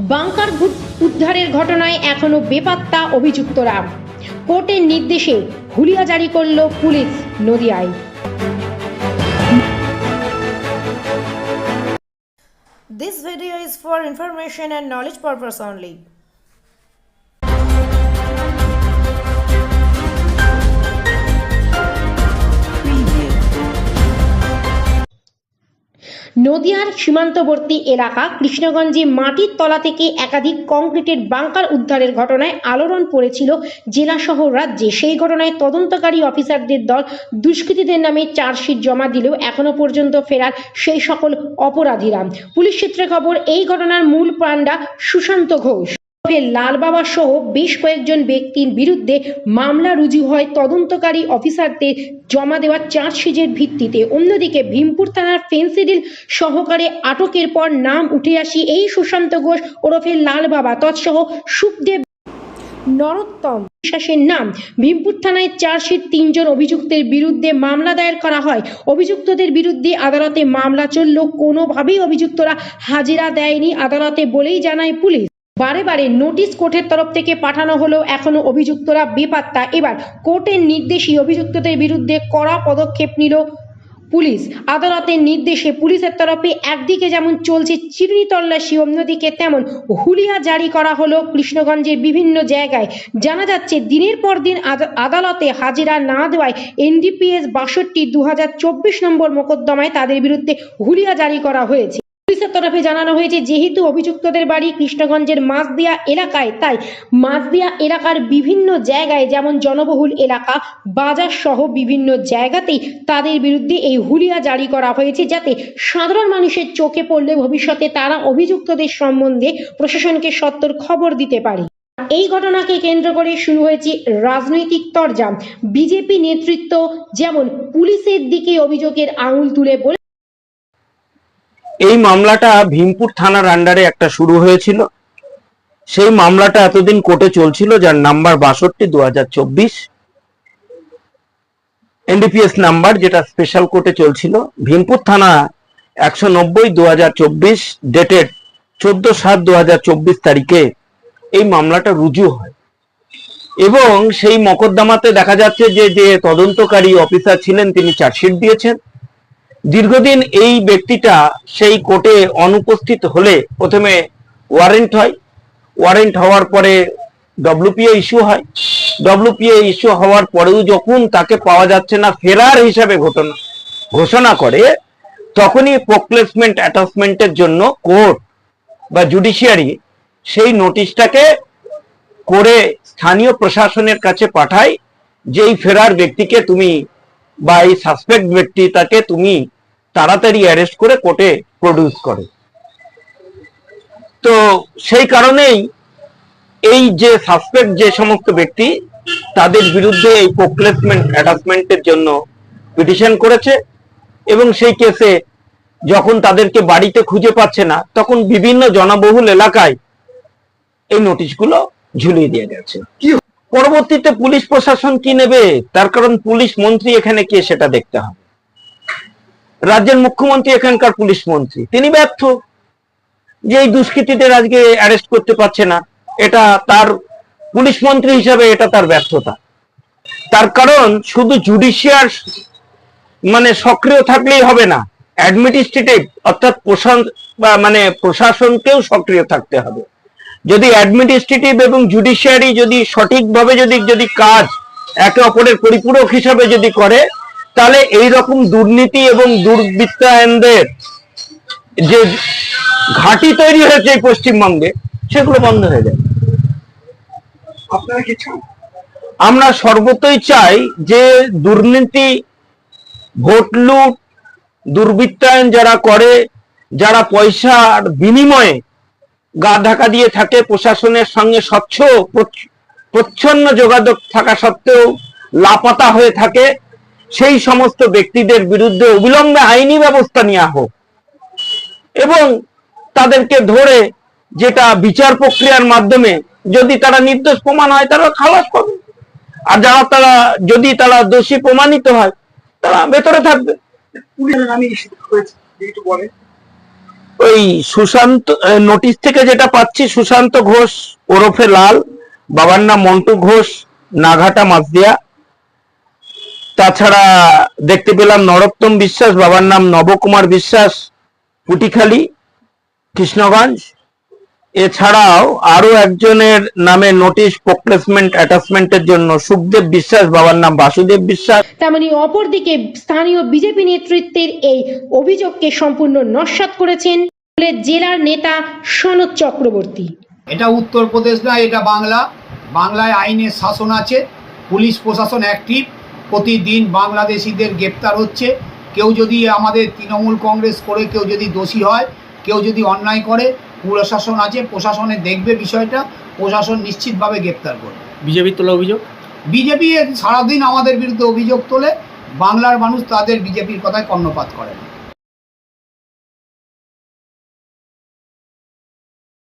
Bunker উদ্ধারের ঘটনায় এখনও বেপাত্তা অভিযুক্তরা কোর্টের নির্দেশে হুলিয়া জারি করল পুলিশ নদিয়ায় This video is for information and knowledge purpose only. নদিয়ার সীমান্তবর্তী এলাকা কৃষ্ণগঞ্জে মাটির তলা থেকে একাধিক কংক্রিটের বাংকার উদ্ধারের ঘটনায় আলোড়ন পড়েছিল জেলা সহ রাজ্যে। সেই ঘটনায় তদন্তকারী অফিসারদের দল দুষ্কৃতীদের নামে চার্জশিট জমা দিলেও এখনও পর্যন্ত ফেরার সেই সকল অপরাধীরা। পুলিশ সূত্রে খবর, এই ঘটনার মূল প্রাণটা সুশান্ত ঘোষ। লাল বাবা সহ বেশ কয়েকজন ব্যক্তির বিরুদ্ধে মামলা রুজু হয় তদন্তকারী অফিসারদের জমা দেওয়া চার্জশিটের ভিত্তিতে। অন্যদিকে ভীমপুর থানার ফেন্সিডিল সহকারে আটকের পর নাম উঠে আসি এই সুশান্ত ঘোষ ওরফে লাল বাবা। তৎসহ সুখদেব নরোত্তম বিশ্বাসের নাম। ভীমপুর থানায় চার্জশিট তিনজন অভিযুক্তের বিরুদ্ধে মামলা দায়ের করা হয়। অভিযুক্তদের বিরুদ্ধে আদালতে মামলা চললেও কোনোভাবেই অভিযুক্তরা হাজিরা দেয়নি আদালতে বলেই জানায় পুলিশ। বারে বারে নোটিশ কোর্টের তরফ থেকে পাঠানো হলেও এখনও অভিযুক্তরা বেপাত্তা। এবার কোর্টের নির্দেশই অভিযুক্তদের বিরুদ্ধে কড়া পদক্ষেপ নিল পুলিশ। আদালতের নির্দেশে পুলিশের তরফে একদিকে যেমন চলছে চিরুনি তল্লাশি, অন্যদিকে তেমন হুলিয়া জারি করা হলো কৃষ্ণগঞ্জের বিভিন্ন জায়গায়। জানা যাচ্ছে, দিনের পর দিন আদ- আদালতে হাজিরা না দেওয়ায় এনডিপিএস বাষট্টি দু নম্বর মোকদ্দমায় তাদের বিরুদ্ধে হুলিয়া জারি করা হয়েছে। পুলিশের তরফে জানানো হয়েছে, যেহেতু অভিযুক্তদের বাড়ি কৃষ্ণগঞ্জের মাছদিয়া এলাকায়, তাই মাছদিয়া এলাকার বিভিন্ন জায়গায়, যেমন জনবহুল এলাকা, বাজার সহ বিভিন্ন জায়গাতেই তাদের বিরুদ্ধে এই হুলিয়া জারি করা হয়েছে, যাতে সাধারণ মানুষের চোখে পড়লে ভবিষ্যতে তারা অভিযুক্তদের সম্বন্ধে প্রশাসনকে সত্তর খবর দিতে পারে। এই ঘটনাকে কেন্দ্র করে শুরু হয়েছে রাজনৈতিক তরজাম। বিজেপি নেতৃত্ব যেমন পুলিশের দিকে অভিযোগের আঙুল তুলে বলে এই মামলাটা ভীমপুর থানার আন্ডারে একটা শুরু হয়েছিল। সেই মামলাটা এতদিন কোর্টে চলছিল, যার নাম্বার বাষট্টি দু হাজার চব্বিশ এনডিপিএস নাম্বার যেটা স্পেশাল কোর্টে চলছিল। ভীমপুর থানা একশো নব্বই দু হাজার চব্বিশ ডেটেড চোদ্দ সাত দু হাজার চব্বিশ তারিখে এই মামলাটা রুজু হয়। এবং সেই মকদ্দমাতে দেখা যাচ্ছে যে যে তদন্তকারী অফিসার ছিলেন, তিনি চার্জশিট দিয়েছেন। দীর্ঘদিন এই ব্যক্তিটা সেই কোর্টে অনুপস্থিত হলে প্রথমে ওয়ারেন্ট হয়। ওয়ারেন্ট হওয়ার পরে ডব্লিউপিএ ইস্যু হয়। ডব্লিউপিএ ইস্যু হওয়ার পরেও যখন তাকে পাওয়া যাচ্ছে না, ফেরার হিসাবে ঘটনা ঘোষণা করে, তখনই প্রোক্লেসমেন্ট অ্যাটাচমেন্টের জন্য কোর্ট বা জুডিশিয়ারি সেই নোটিশটাকে করে স্থানীয় প্রশাসনের কাছে পাঠায় যেই ফেরার ব্যক্তিকে তুমি বা এই সাসপেক্ট ব্যক্তি তাকে তুমি তাড়াতাড়ি অ্যারেস্ট করে কোর্টে প্রডিউস করে। তো সেই কারণেই এই যে সাসপেক্ট যে সমস্ত ব্যক্তি তাদের বিরুদ্ধে এই প্রোক্লেসমেন্ট অ্যাটাচমেন্টের জন্য পিটিশন করেছে এবং সেই কেসে যখন তাদেরকে বাড়িতে খুঁজে পাচ্ছে না তখন বিভিন্ন জনবহুল এলাকায় এই নোটিশগুলো ঝুলিয়ে দিয়ে গেছে। পরবর্তীতে পুলিশ প্রশাসন কি নেবে? তার কারণ পুলিশ মন্ত্রী এখানে কে সেটা দেখতে হবে। রাজ্যের মুখ্যমন্ত্রী, এখানকার পুলিশ মন্ত্রী। তিনি ব্যর্থ যে এই দুষ্কৃতীদের আজকে অ্যারেস্ট করতে পারছে না। এটা তার পুলিশ মন্ত্রী হিসাবে এটা তার ব্যর্থতা। তার কারণ শুধু জুডিশিয়ার মানে সক্রিয় থাকলেই হবে না অ্যাডমিনিস্ট্রেটিভ অর্থাৎ মানে প্রশাসনকেও সক্রিয় থাকতে হবে। যদি অ্যাডমিনিস্ট্রেটিভ এবং জুডিশিয়ারি যদি সঠিকভাবে যদি যদি কাজ একে অপরের পরিপূরক হিসাবে যদি করে তাহলে এই রকম দুর্নীতি এবং দুর্বৃত্তায়নদের যে ঘাঁটি তৈরি হয়েছে এই পশ্চিমবঙ্গে সেগুলো বন্ধ হয়ে যাবে আপনারা কি চান? আমরা সর্বতই চাই যে দুর্নীতি ভোট লুট দুর্বৃত্তায়ন যারা করে যারা পয়সার বিনিময়ে গা ঢাকা দিয়ে থাকে প্রশাসনের সঙ্গে স্বচ্ছ প্রচ্ছ- প্রচ্ছন্ন যোগাযোগ থাকা সত্ত্বেও লাপাতা হয়ে থাকে সেই সমস্ত ব্যক্তিদের বিরুদ্ধে অবিলম্বে আইনি ব্যবস্থা নেওয়া হোক এবং তাদেরকে ধরে যেটা বিচার প্রক্রিয়ার মাধ্যমে যদি তারা নির্দোষ প্রমাণ হয় তারা খালাস পাবে। আর যারা তারা যদি তারা দোষী প্রমাণিত হয় তারা ভেতরে থাকবে। ওই সুশান্ত নোটিশ থেকে যেটা পাচ্ছি সুশান্ত ঘোষ ওরফে লাল বাবার নাম মন্টু ঘোষ নাঘাটা মাসদিয়া তাছাড়া দেখতে পেলাম নরোত্তম বিশ্বাস বাবার নাম নবকুমার বিশ্বাস পুটিখালি কৃষ্ণগঞ্জ। এছাড়াও আরও একজনের নামে নোটিশ প্রোক্লেসমেন্ট অ্যাটাচমেন্টের জন্য সুখদেব বিশ্বাস বাবার নাম বাসুদেব বিশ্বাস। তেমনি অপরদিকে স্থানীয় বিজেপি নেতৃত্বের এই অভিযোগকে সম্পূর্ণ নস্যাৎ করেছেন জেলার নেতা সনদ চক্রবর্তী। এটা উত্তরপ্রদেশ না এটা বাংলা। বাংলায় আইনের শাসন আছে পুলিশ প্রশাসন অ্যাক্টিভ প্রতিদিন বাংলাদেশিদের গ্রেপ্তার হচ্ছে। কেউ যদি আমাদের তৃণমূল কংগ্রেস করে কেউ যদি দোষী হয় কেউ যদি অন্যায় করে প্রশাসন আছে প্রশাসনে দেখবে বিষয়টা প্রশাসন নিশ্চিতভাবে গ্রেপ্তার করবে। বিজেপির তোলা অভিযোগ? বিজেপি সারাদিন আমাদের বিরুদ্ধে অভিযোগ তোলে বাংলার মানুষ তাদের বিজেপির কথায় কর্ণপাত করে না।